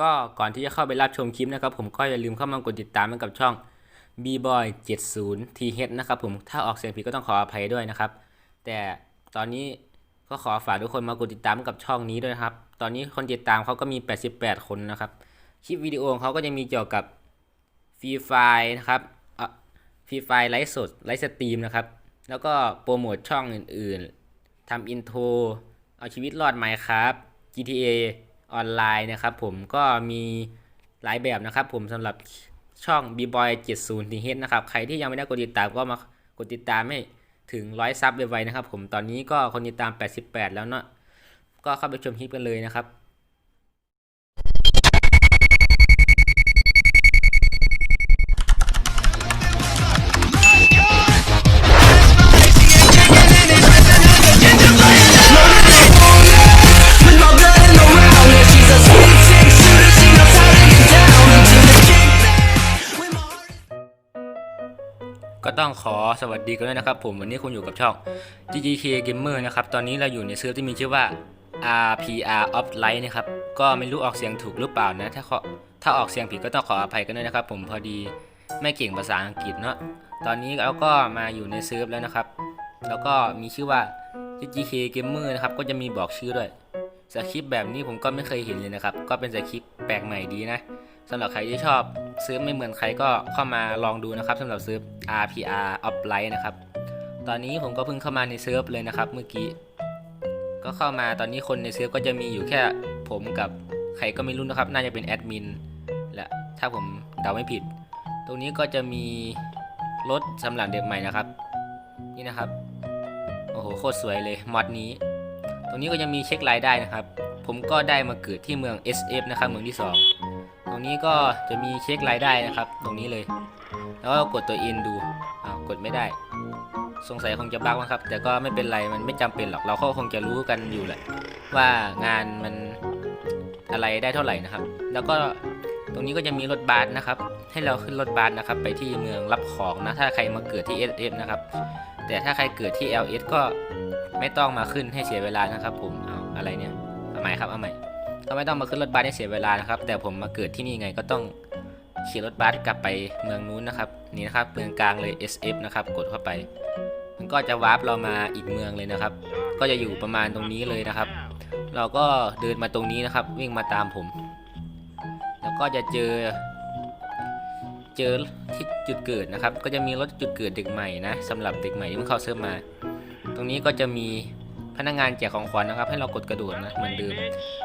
ก็ก่อนที่จะเข้าไปรับชมคลิปนะครับผมก็อย่าลืมเข้ามากดติดตามกับช่อง b boy 70 th นะครับผมถ้าออกเสียงผิดก็ต้องขออภัยด้วยนะครับ แต่ตอนนี้ก็ขอฝากทุกคนมากดติดตามกับช่องนี้ด้วยครับ ตอนนี้คนติดตามเขาก็มี 88 คนนะครับ คลิปวิดีโอของเขาก็จะมีเกี่ยวกับฟรีไฟนะครับฟรีไฟไลฟ์สดไลฟ์สตรีมนะครับ แล้วก็โปรโมทช่องอื่นๆทำอินโทรเอาชีวิตรอดไหมครับ GTA ออนไลน์นะครับผมก็มีหลายแบบนะครับผมสำหรับช่อง b boy 70 t h นะครับ ใครที่ยังไม่ได้กดติดตามก็มากดติดตามให้ถึงร้อยซับไวๆนะครับผมตอนนี้ก็คนติดตาม 88 แล้วเนาะก็เข้าไปชมคลิปกันเลยนะครับ ต้องขอสวัสดีกันด้วยนะครับ ผมวันนี้คุณอยู่กับช่อง GGK Gamer นะครับ ตอนนี้เราอยู่ในเซิร์ฟที่มีชื่อว่า RPR of Light นะครับ ก็ไม่รู้ออกเสียงถูกหรือเปล่านะ ถ้าขอถ้าออกเสียงผิดก็ต้องขออภัยกันด้วยนะครับ ผมพอดีไม่เก่งภาษาอังกฤษเนาะตอนนี้เราก็มาอยู่ในเซิร์ฟแล้วนะครับ แล้วก็มีชื่อว่า GGK Gamer นะครับก็จะมีบอกชื่อด้วยสคริปต์แบบนี้ผมก็ไม่เคยเห็นเลยนะครับ ก็เป็นสคริปต์แปลกใหม่ดีนะสำหรับใครที่ชอบ ซื้อไม่เหมือนใครก็เข้ามาลองดูนะครับสำหรับซื้อ RPR Offline นะครับ ตอนนี้ผมก็เพิ่งเข้ามาในเซิร์ฟเลยนะครับ เมื่อกี้ ก็เข้ามาตอนนี้คนในเซิร์ฟก็จะมีอยู่แค่ผมกับใครก็ไม่รู้นะครับ น่าจะเป็นแอดมินแหละถ้าผมเดาไม่ผิด ตรงนี้ก็จะมีรถสำหรับเด็กใหม่นะครับ นี่นะครับโอ้โหโคตรสวยเลยมอดนี้ ตรงนี้ก็จะมีเช็ครายได้นะครับ ผมก็ได้มาเกิดที่เมือง SF นะครับเมืองที่สอง ตรงนี้ก็จะมีเช็ครายได้นะครับ ตรงนี้เลย แล้วก็กดตัว N ดูอ้าวกดไม่ได้ สงสัยคงจะบั๊กนะครับ แต่ก็ไม่เป็นไรมันไม่จำเป็นหรอกเราก็คงจะรู้กันอยู่แหละ ว่างานมันอะไรได้เท่าไหร่นะครับ แล้วก็ตรงนี้ก็จะมีรถบัสนะครับ ให้เราขึ้นรถบัสนะครับ ไปที่เมืองรับของนะ ถ้าใครมาเกิดที่ SF นะครับ แต่ถ้าใครเกิดที่ LS ก็ไม่ต้องมาขึ้นให้เสียเวลานะครับ ผมเอาอะไรเนี่ยเอาใหม่ครับเอาใหม่ ก็ไม่ต้องมาขึ้นรถบัสให้เสียเวลานะครับ แต่ผมมาเกิดที่นี่ไงก็ต้องขี่รถบัสกลับไปเมืองนู้นนะครับ นี่นะครับเมืองกลางเลย SF นะครับ กดเข้าไป มันก็จะวาร์ปเรามาอีกเมืองเลยนะครับ ก็จะอยู่ประมาณตรงนี้เลยนะครับ เราก็เดินมาตรงนี้นะครับ วิ่งมาตามผม แล้วก็จะเจอ เจอที่จุดเกิดนะครับ ก็จะมีรถจุดเกิดเด็กใหม่นะสำหรับเด็กใหม่ที่เพิ่งเข้าเซิร์ฟมา ตรงนี้ก็จะมี พนักงานแจกของขวัญนะครับ ให้เรากดกระโดดนะเหมือนเดิม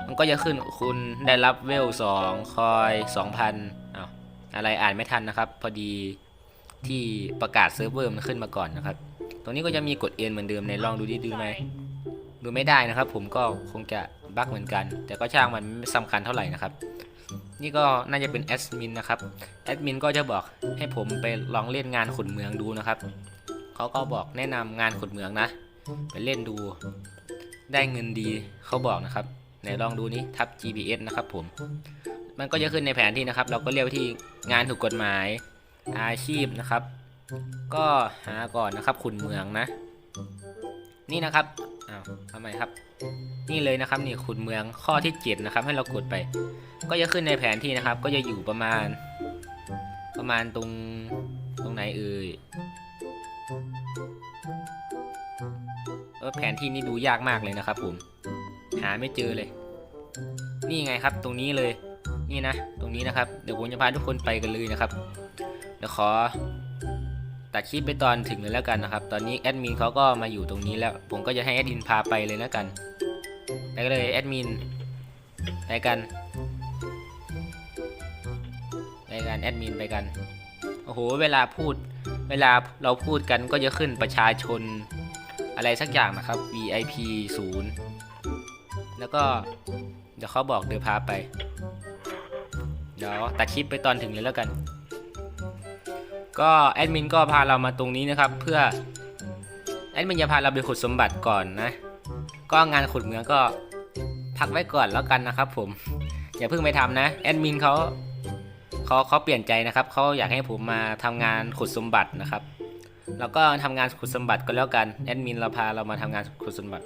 มันก็จะขึ้นคุณได้รับเวลสองคอยสองพันอ้าวอะไรอ่านไม่ทันนะครับ พอดีที่ประกาศเซิร์ฟเวอร์มันขึ้นมาก่อนนะครับ ตรงนี้ก็จะมีกดเอ็นเหมือนเดิมในลองดูดิดูไหมดูไม่ได้นะครับ ผมก็คงจะบั๊กเหมือนกัน แต่ก็ช่างมันไม่สำคัญเท่าไหร่นะครับ นี่ก็น่าจะเป็นแอดมินนะครับแอดมินก็จะบอกให้ผมไปลองเล่นงานขุดเมืองดูนะครับเขาก็บอกแนะนำงานขุดเมืองนะ ไปเล่นดู ได้เงินดีเขาบอกนะครับไหนลองดูนี้ทับ GPS นะครับผม มันก็จะขึ้นในแผนที่นะครับ เราก็เรียกที่งานถูกกฎหมายอาชีพนะครับ ก็หาก่อนนะครับขุนเมืองนะ นี่นะครับอ้าวทำไมครับ นี่เลยนะครับนี่ขุนเมืองข้อที่7นะครับ ให้เรากดไป ก็จะขึ้นในแผนที่นะครับ ก็จะอยู่ประมาณ ประมาณตรงตรงไหนเอ่ย อแผนที่นี่ดูยากมากเลยนะครับ ผม หาไม่เจอเลย นี่ไงครับตรงนี้เลย นี่นะ ตรงนี้นะครับ เดี๋ยวผมจะพาทุกคนไปกันเลยนะครับ เดี๋ยวขอตัดคลิปไปตอนถึงเลยแล้วกันนะครับ ตอนนี้แอดมินเขาก็มาอยู่ตรงนี้แล้ว ผมก็จะให้แอดมินพาไปเลยแล้วกันไปกันเลยแอดมินไปกันไปกันแอดมินไปกัน โอ้โห เวลาพูด เวลาเราพูดกันก็จะขึ้นประชาชน อะไรสักอย่างนะครับ VIP 0 แล้วก็เดี๋ยวเขาบอกเดี๋ยวพาไป เดี๋ยวตัดคลิปไปตอนถึงเลยแล้วกัน ก็แอดมินก็พาเรามาตรงนี้นะครับ เพื่อแอดมินจะพาเราไปขุดสมบัติก่อนนะ ก็งานขุดเหมืองก็พักไว้ก่อนแล้วกันนะครับ ผม อย่าเพิ่งไปทำนะแอดมินเขาเขาเขาเปลี่ยนใจนะครับเขาอยากให้ผมมาทำงานขุดสมบัตินะครับ แล้วก็ทำงานขุดสมบัติก็แล้วกันแอดมินเราพาเรามาทำงานขุดสมบัติ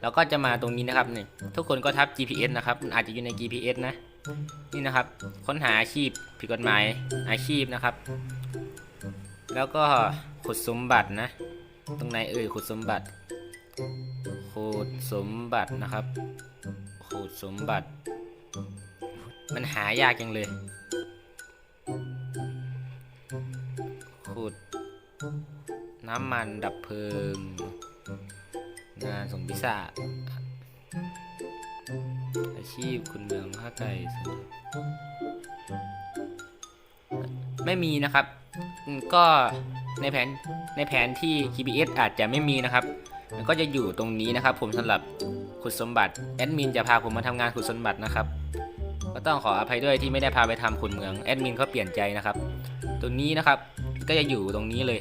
แล้วก็จะมาตรงนี้นะครับเนี่ยทุกคนก็ทับ GPS นะครับอาจจะอยู่ใน GPS นะนี่นะครับ ค้นหาอาชีพผิดกฎหมายอาชีพนะครับ แล้วก็ขุดสมบัตินะ ตรงไหนเอ่ยขุดสมบัติขุดสมบัตินะครับขุดสมบัติ มันหายากจังเลย น้ำมันดับเพลิง งานส่งพิซซ่าอาชีพคุณเมืองผ้าไก่ไม่มีนะครับ ก็ในแผนในแผนที่ GPS อาจจะไม่มีนะครับ มันก็จะอยู่ตรงนี้นะครับ ผมสำหรับขุดสมบัติแอดมินจะพาผมมาทำงานขุดสมบัตินะครับก็ต้องขออภัยด้วยที่ไม่ได้พาไปทำขุดเมืองแอดมินเขาเปลี่ยนใจนะครับ ตรงนี้นะครับก็จะอยู่ตรงนี้เลย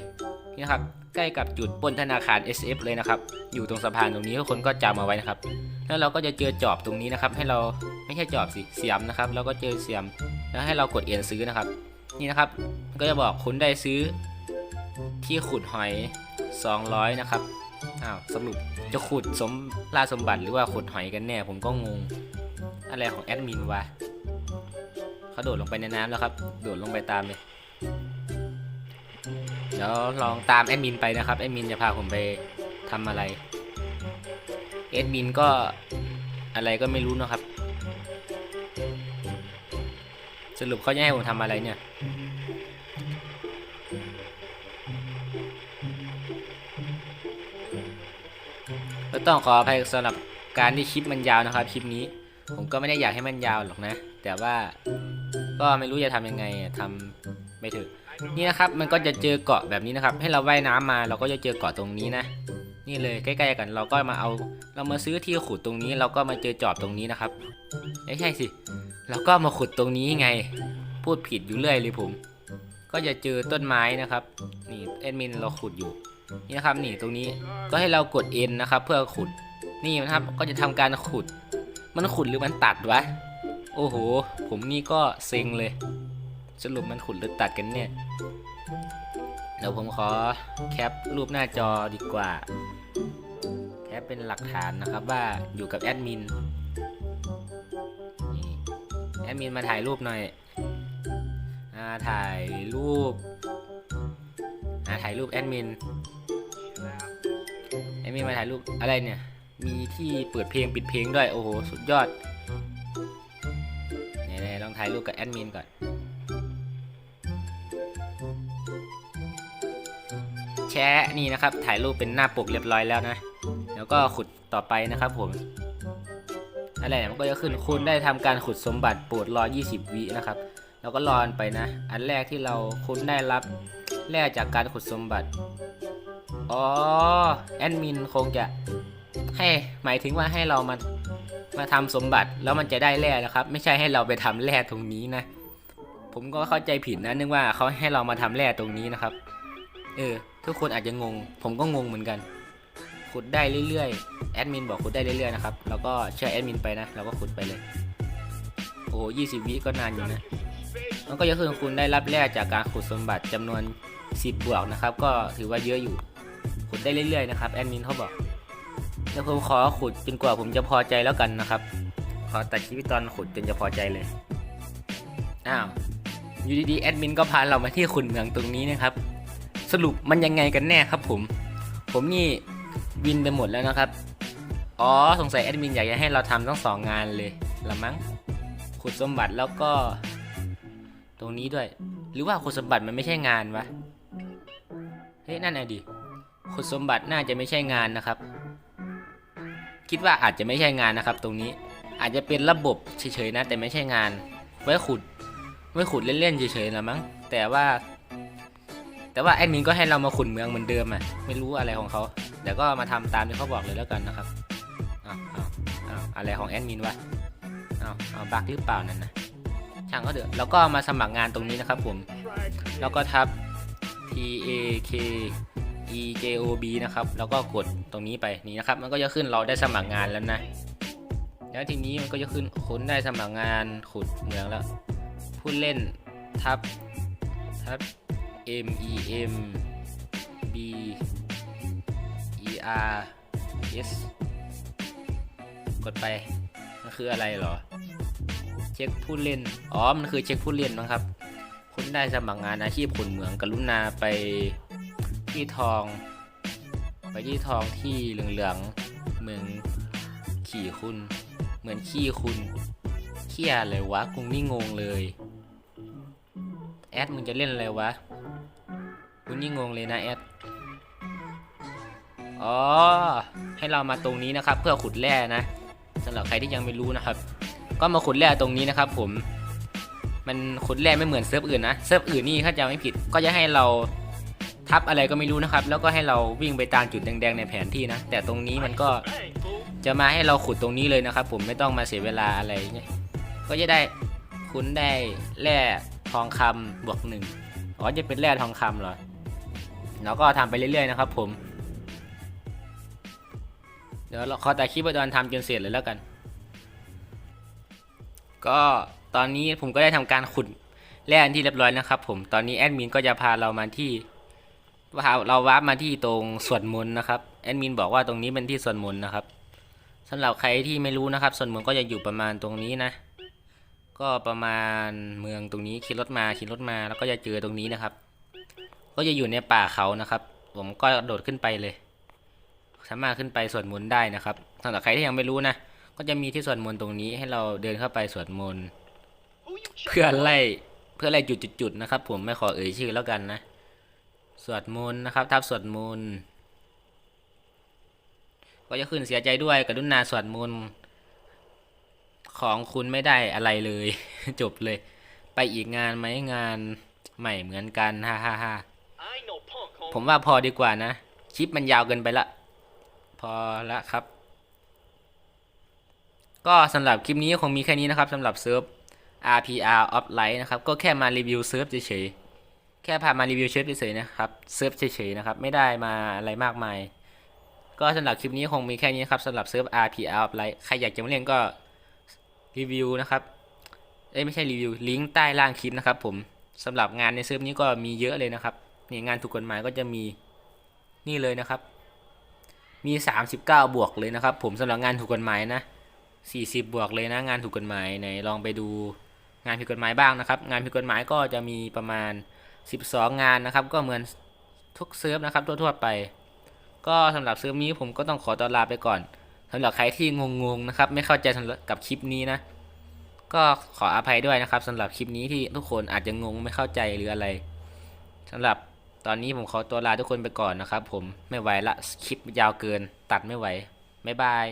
นี่ครับใกล้กับจุดปนธนาคาร SF เลยนะครับ อยู่ตรงสะพานตรงนี้ทุกคนก็จำเอาไว้นะครับ แล้วเราก็จะเจอจอบตรงนี้นะครับ ให้เราไม่ใช่จอบสิเสียมนะครับ แล้วก็เจอเสียม แล้วให้เรากดเอ็นซื้อนะครับ นี่นะครับก็จะบอกคุณได้ซื้อที่ขุดหอย 200 นะครับอ้าวสรุปจะขุดสมล่าสมบัติหรือว่าขุดหอยกันแน่ ผมก็งงอะไรของแอดมินวะเขาโดดลงไปในน้ำแล้วครับ โดดลงไปตามเลย เดี๋ยวลองตามแอดมินไปนะครับแอดมินจะพาผมไปทำอะไรแอดมินก็อะไรก็ไม่รู้นะครับ สรุปเขาจะให้ผมทำอะไรเนี่ยก็ต้องขออภัยสำหรับการที่คลิปมันยาวนะครับคลิปนี้ ผมก็ไม่ได้อยากให้มันยาวหรอกนะ แต่ว่าก็ไม่รู้จะทำยังไงทำไม่ถึง นี่นะครับมันก็จะเจอเกาะแบบนี้นะครับ ให้เราว่ายน้ำมาเราก็จะเจอเกาะตรงนี้นะ นี่เลยใกล้ๆกันเราก็มาเอา เรามาซื้อที่ขุดตรงนี้ เราก็มาเจอจอบตรงนี้นะครับไม่ใช่สิเราก็มาขุดตรงนี้ไง พูดผิดอยู่เรื่อยเลยผม ก็จะเจอต้นไม้นะครับนี่แอดมินเราขุดอยู่นี่นะครับนี่ตรงนี้ก็ให้เรากด N นะครับ เพื่อขุดนี่นะครับก็จะทำการขุด มันขุดหรือมันตัดวะโอ้โห ผมนี่ก็เซ็งเลย สรุปมันขุดหรือตัดกันเนี่ย เดี๋ยวผมขอแคปรูปหน้าจอดีกว่า แคปเป็นหลักฐานนะครับว่าอยู่กับแอดมินแอดมินมาถ่ายรูปหน่อยอาถ่ายรูปอาถ่ายรูปแอดมินแอดมินมาถ่ายรูปอะไรเนี่ย มีที่เปิดเพลงปิดเพลงด้วย โอ้โห สุดยอดไหนๆลองถ่ายรูปกับแอดมินก่อน แชะนี่นะครับ ถ่ายรูปเป็นหน้าปกเรียบร้อยแล้วนะ แล้วก็ขุดต่อไปนะครับผมอะไรเนี่ยมันก็จะขึ้นคุณได้ทำการขุดสมบัติโปรดรอ 20 วินะครับ แล้วก็รอนไปนะ อันแรกที่เราคุณได้รับแรกจากการขุดสมบัติ อ๋อ แอดมินคงจะให้หมายถึงว่าให้เรามามาทำสมบัติแล้วมันจะได้แร่นะครับ ไม่ใช่ให้เราไปทำแร่ตรงนี้นะ ผมก็เข้าใจผิดนะนึกว่าเขาให้เรามาทำแร่ตรงนี้นะครับ เออ ทุกคนอาจจะงง ผมก็งงเหมือนกัน ขุดได้เรื่อยๆ แอดมินบอกขุดได้เรื่อยๆนะครับ แล้วก็เชื่อแอดมินไปนะ เราก็ขุดไปเลย โอ้โหยี่สิบวิก็นานอยู่นะ มันก็จะคือคุณได้รับแร่จากการขุดสมบัติจำนวน 10 บวกนะครับ ก็ถือว่าเยอะอยู่ ขุดได้เรื่อยๆนะครับ แอดมินเขาบอกเดี๋ยวผมขอขุดจนกว่าผมจะพอใจแล้วกันนะครับ ขอตัดชีวิตตอนขุดจนจะพอใจเลย อ้าว อยู่ดีๆแอดมินก็พาเรามาที่ขุดเหมืองตรงนี้นะครับ สรุปมันยังไงกันแน่ครับผม ผมนี่วินไปหมดแล้วนะครับ อ๋อสงสัยแอดมินอยากจะให้เราทำทั้งสองงานเลยละมั้งขุดสมบัติแล้วก็ ตรงนี้ด้วย หรือว่าขุดสมบัติมันไม่ใช่งานวะ เฮ้ยนั่นไงดิขุดสมบัติน่าจะไม่ใช่งานนะครับ คิดว่าอาจจะไม่ใช่งานนะครับ ตรงนี้อาจจะเป็นระบบเฉยๆนะ แต่ไม่ใช่งาน ไว้ขุด ไว้ขุดเล่นๆเฉยๆละมั้งแต่ว่า แต่ว่าแอดมินก็ให้เรามาขุดเมืองเหมือนเดิมอะไม่รู้อะไรของเขาเดี๋ยวก็มาทำตามที่เขาบอกเลยแล้วกันนะครับอ้าวอ้าวอ้าวอะไรของแอดมินวะอ้าวอ้าวบักหรือเปล่านั่นนะช่างก็เถอะแล้วก็มาสมัครงานตรงนี้นะครับผม แล้วก็ทับ T A K E J O B นะครับ แล้วก็กดตรงนี้ไปนี่นะครับ มันก็จะขึ้นเราได้สมัครงานแล้วนะ แล้วทีนี้มันก็จะขึ้นคุณได้สมัครงานขุดเมืองแล้ว ผู้เล่นทับทับ M E M B E R S กดไป มันคืออะไรหรอ เช็คผู้เล่น อ๋อ มันคือเช็คผู้เล่นนะครับ คุณได้สมัครงานอาชีพขุนเหมืองกรุณาไปที่ทอง ไปที่ทองที่เหลืองๆเมืองขี่คุณ เหมือนขี้คุณเขี้ยอะไรวะกูนี่งงเลย แอดมึงจะเล่นอะไรวะ กูนี่งงงเลยนะแอดอ๋อ ให้เรามาตรงนี้นะครับ เพื่อขุดแร่นะสำหรับใครที่ยังไม่รู้นะครับ ก็มาขุดแร่ตรงนี้นะครับ ผม มันขุดแร่ไม่เหมือนเซิร์ฟอื่นนะเซิร์ฟอื่นนี่ถ้าจำไม่ผิด ก็จะให้เราทับอะไรก็ไม่รู้นะครับ แล้วก็ให้เราวิ่งไปตามจุดแดงๆในแผนที่นะ แต่ตรงนี้มันก็จะมาให้เราขุดตรงนี้เลยนะครับ ผมไม่ต้องมาเสียเวลาอะไรเงี้ยก็จะได้คุณได้แร่ทองคำบวกหนึ่งอ๋อจะเป็นแร่ทองคำเหรอ แล้วก็ทำไปเรื่อยๆนะครับ ผม เดี๋ยวเราขอแต่คลิปตอนทำจนเสร็จเลยแล้วกัน ก็ตอนนี้ผมก็ได้ทำการขุดแร่อันที่เรียบร้อยนะครับ ผมตอนนี้แอดมินก็จะพาเรามาที่พาเราวาร์ปมาที่ตรงส่วดมนต์นะครับแอดมินบอกว่าตรงนี้เป็นที่ส่วดมนต์นะครับสำหรับใครที่ไม่รู้นะครับ ส่วดมนต์ก็จะอยู่ประมาณตรงนี้นะ ก็ประมาณเมืองตรงนี้ขี่รถมาขี่รถมาแล้วก็จะเจอตรงนี้นะครับ ก็จะอยู่ในป่าเขานะครับ ผมก็โดดขึ้นไปเลย สามารถขึ้นไปสวดมนต์ได้นะครับสำหรับใครที่ยังไม่รู้นะ ก็จะมีที่สวดมนต์ตรงนี้ให้เราเดินเข้าไปสวดมนต์เพื่อไล่เพื่อไล่จุดๆนะครับ ผมไม่ขอเอ่ยชื่อแล้วกันนะ สวดมนต์นะครับ ทับสวดมนต์ก็จะขึ้นเสียใจด้วยกรุณาสวดมนต์ของคุณไม่ได้อะไรเลย จบเลย ไปอีกงานไหมงานใหม่เหมือนกันฮ่าฮ่าฮ่า ผมว่าพอดีกว่านะ คลิปมันยาวเกินไปละ พอละครับ ก็สำหรับคลิปนี้คงมีแค่นี้นะครับสำหรับเซิร์ฟ RPR Offline นะครับ ก็แค่มารีวิวเซิร์ฟเฉยๆ แค่พามารีวิวเซิร์ฟเฉยๆนะครับ เซิร์ฟเฉยๆนะครับ ไม่ได้มาอะไรมากมาย ก็สำหรับคลิปนี้คงมีแค่นี้ครับสำหรับเซิร์ฟ RPR Offline ใครอยากจะมาเล่นก็รีวิวนะครับ เอ้ยไม่ใช่รีวิว ลิงก์ใต้ล่างคลิปนะครับผมสำหรับงานในเซิร์ฟนี้ก็มีเยอะเลยนะครับ นี่งานถูกกฎหมายก็จะมีนี่เลยนะครับ มี 39 บวกเลยนะครับ ผมสำหรับงานถูกกฎหมายนะ 40 บวกเลยนะ งานถูกกฎหมายไหนลองไปดูงานผิดกฎหมายบ้างนะครับ งานผิดกฎหมายก็จะมีประมาณ 12 งานนะครับ ก็เหมือนทุกเซิร์ฟนะครับทั่วๆไป ก็สำหรับเซิร์ฟนี้ผมก็ต้องขอตัวลาไปก่อนสำหรับใครที่งงๆนะครับ ไม่เข้าใจกับคลิปนี้นะ ก็ขออภัยด้วยนะครับสำหรับคลิปนี้ที่ทุกคนอาจจะงงไม่เข้าใจหรืออะไรสำหรับ ตอนนี้ผมขอตัวลาทุกคนไปก่อนนะครับผมไม่ไหวละคลิปยาวเกิน ตัดไม่ไหวบ๊ายบาย